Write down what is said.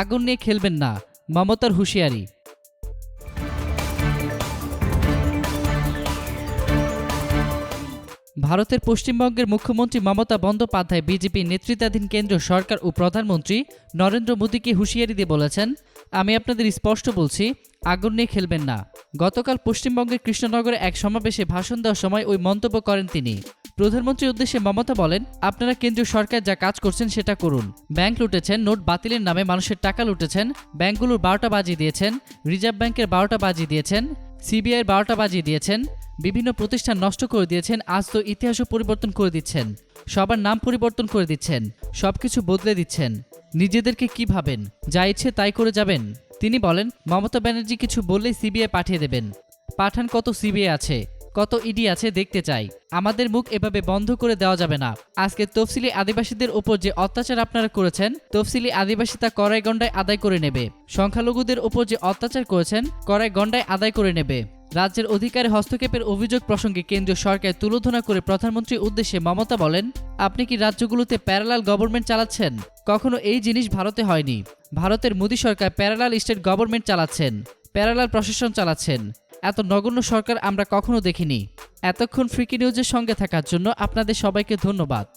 আগুন নিয়ে খেলবেন না। মমতার হুঁশিয়ারি। ভারতের পশ্চিমবঙ্গের মুখ্যমন্ত্রী মমতা বন্দ্যোপাধ্যায় বিজেপি নেতৃত্বাধীন কেন্দ্র সরকার ও প্রধানমন্ত্রী নরেন্দ্র মোদীকে হুঁশিয়ারি দিয়ে বলেছেন, আমি আপনাদের স্পষ্ট বলছি, আগুন নিয়ে খেলবেন না। গতকাল পশ্চিমবঙ্গের কৃষ্ণনগরে এক সমাবেশে ভাষণ দেওয়ার সময় ওই মন্তব্য করেন তিনি। প্রধানমন্ত্রীর উদ্দেশ্যে মমতা বলেন, আপনারা কেন্দ্রীয় সরকার যা কাজ করছেন সেটা করুন। ব্যাংক লুটেছেন, নোট বাতিলের নামে মানুষের টাকা লুটেছেন, ব্যাংকগুলোর বারোটা বাজিয়ে দিয়েছেন, রিজার্ভ ব্যাংকের বারোটা বাজিয়ে দিয়েছেন, সিবিআইয়ের বারোটা বাজিয়ে দিয়েছেন, বিভিন্ন প্রতিষ্ঠান নষ্ট করে দিয়েছেন, আজ তো ইতিহাসও পরিবর্তন করে দিচ্ছেন। সবার নাম পরিবর্তন করে দিচ্ছেন, সবকিছু বদলে দিচ্ছেন। নিজেদেরকে কি ভাবেন? যা ইচ্ছে তাই করে যাবেন। তিনি বলেন, মমতা ব্যানার্জি কিছু বললেই সিবিআই পাঠিয়ে দেবেন। পাঠান কত সিবিআই আছে। কত ইডি আছে দেখতে চাই। আমাদের মুখ এভাবে বন্ধ করে দেওয়া যাবে না। আজকে তফসিলি আদিবাসীদের ওপর যে অত্যাচার আপনারা করেছেন, তফসিলি আদিবাসী তা করাই গন্ডায় আদায় করে নেবে। সংখ্যালঘুদের ওপর যে অত্যাচার করেছেন করাই গন্ডায় আদায় করে নেবে। রাজ্যের অধিকারে হস্তক্ষেপের অভিযোগ প্রসঙ্গে কেন্দ্রীয় সরকার তুলোধনা করে প্রধানমন্ত্রীর উদ্দেশ্যে মমতা বলেন, আপনি কি রাজ্যগুলোতে প্যারালাল গভর্নমেন্ট চালাচ্ছেন? কখনো এই জিনিস ভারতে হয়নি। ভারতের মোদী সরকার প্যারালাল স্টেট গভর্নমেন্ট চালাচ্ছেন প্যারালাল প্রশাসন চালাচ্ছেন। এত নগণ্য সরকার আমরা কখনো দেখিনি। এতক্ষণ ফ্রিকি নিউজের সঙ্গে থাকার জন্য আপনাদের সবাইকে ধন্যবাদ।